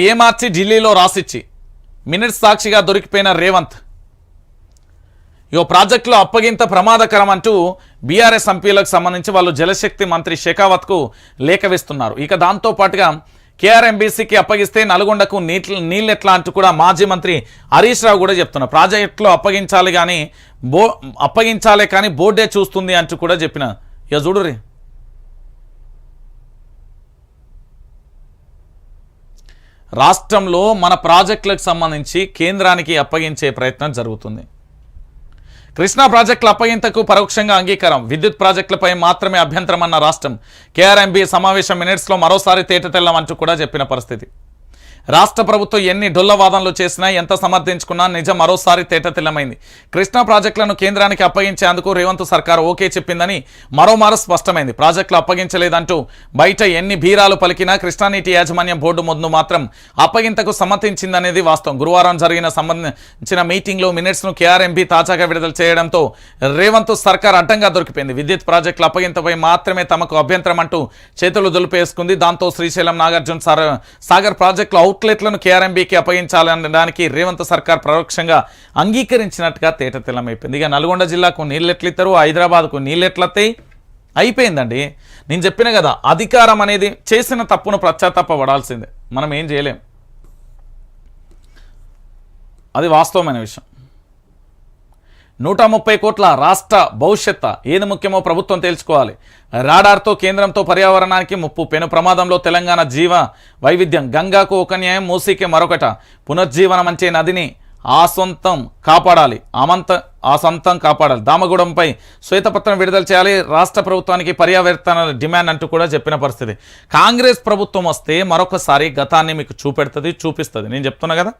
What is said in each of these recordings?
ఏ మార్చి ఢిల్లీలో రాసిచ్చి? మినిట్స్ సాక్షిగా దొరికిపోయిన రేవంత్. ఇగో ప్రాజెక్టులో అప్పగింత ప్రమాదకరం అంటూ బీఆర్ఎస్ ఎంపీలకు సంబంధించి వాళ్ళు జలశక్తి మంత్రి షెకావత్కు లేఖ వేస్తున్నారు. ఇక దాంతో పాటుగా కేఆర్ఎంబీసీకి అప్పగిస్తే నల్గొండకు నీటి నీళ్ళెట్లా అంటూ కూడా మాజీ మంత్రి హరీష్ రావు కూడా చెప్తున్నారు. ప్రాజెక్టులో అప్పగించాలి కానీ బో అప్పగించాలే కానీ బోర్డే చూస్తుంది అంటూ కూడా చెప్పిన. ఇక రే రాష్ట్రంలో మన ప్రాజెక్టులకు సంబంధించి కేంద్రానికి అప్పగించే ప్రయత్నం జరుగుతుంది. కృష్ణా ప్రాజెక్టుల అప్పగింతకు పరోక్షంగా అంగీకారం. విద్యుత్ ప్రాజెక్టులపై మాత్రమే అభ్యంతరం అన్న రాష్ట్రం. కేఆర్ఎంబీ సమావేశం మినిట్స్లో మరోసారి తేట తెల్లమంటూ కూడా చెప్పిన పరిస్థితి. రాష్ట్ర ప్రభుత్వం ఎన్ని డొల్లవాదనలు చేసినా ఎంత సమర్థించుకున్నా నిజం మరోసారి తేటతెల్లమైంది. కృష్ణా ప్రాజెక్టులను కేంద్రానికి అప్పగించేందుకు రేవంత్ సర్కార్ ఓకే చెప్పిందని మరోమారు స్పష్టమైంది. ప్రాజెక్టులు అప్పగించలేదంటూ బయట ఎన్ని బీరాలు పలికినా కృష్ణానీటి యాజమాన్యం బోర్డు ముందు మాత్రం అప్పగింతకు సమ్మతించిందనేది వాస్తవం. గురువారం జరిగిన సంబంధించిన మీటింగ్లో మినిట్స్ను కేఆర్ఎంబీ తాజాగా విడుదల చేయడంతో రేవంత్ సర్కార్ అడ్డంగా దొరికిపోయింది. విద్యుత్ ప్రాజెక్టుల అప్పగింతపై మాత్రమే తమకు అభ్యంతరం అంటూ చేతులు దులిపేసుకుంది. దాంతో శ్రీశైలం నాగార్జున సార్ సాగర్ ప్రాజెక్టుల అవుట్లెట్లను కేఆర్ఎంబీకి అప్పగించాలనడానికి రేవంత్ సర్కార్ పరోక్షంగా అంగీకరించినట్టుగా తేటతెల్లమైపోయింది ఇక నల్గొండ జిల్లాకు నీళ్ళెట్లు ఇస్తారు హైదరాబాద్కు నీళ్ళెట్లతాయి అయిపోయిందండి. నేను చెప్పిన కదా అధికారం అనేది చేసిన తప్పును పశ్చాత్తాపడాల్సిందే మనం ఏం చేయలేం. అది వాస్తవమైన విషయం. నూట ముప్పై కోట్ల రాష్ట్ర భవిష్యత్ ఏది ముఖ్యమో ప్రభుత్వం తేల్చుకోవాలి రాడార్తో కేంద్రంతో పర్యావరణానికి ముప్పు పెను ప్రమాదంలో తెలంగాణ జీవ వైవిధ్యం. గంగాకు ఒక న్యాయం మూసీకి మరొకట. పునర్జీవనమంచే నదిని ఆ సొంతం కాపాడాలి. అమంత ఆ సొంతం కాపాడాలి. దామగూడెంపై శ్వేతపత్రం విడుదల చేయాలి. రాష్ట్ర ప్రభుత్వానికి పర్యావర్తన డిమాండ్ అంటూ కూడా చెప్పిన పరిస్థితి. కాంగ్రెస్ ప్రభుత్వం వస్తే మరొకసారి గతాన్ని మీకు చూపెడుతుంది చూపిస్తుంది. నేను చెప్తున్నా కదా.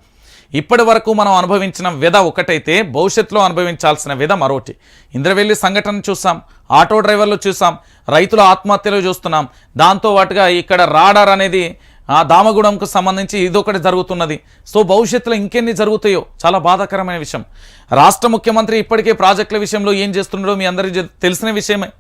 ఇప్పటి వరకు మనం అనుభవించిన విధ ఒకటైతే భవిష్యత్తులో అనుభవించాల్సిన విధ మరొకటి. ఇంద్రవెల్లి సంఘటన చూసాం ఆటో డ్రైవర్లు చూసాం రైతుల ఆత్మహత్యలు చూస్తున్నాం. దాంతో పాటుగా ఇక్కడ రాడార్ అనేది ఆ దామగూడెంకు సంబంధించి ఇదొకటి జరుగుతున్నది. సో భవిష్యత్తులో ఇంకెన్ని జరుగుతాయో చాలా బాధాకరమైన విషయం. రాష్ట్ర ముఖ్యమంత్రి ఇప్పటికే ప్రాజెక్టుల విషయంలో ఏం చేస్తున్నాడో మీ అందరికీ తెలిసిన విషయమే.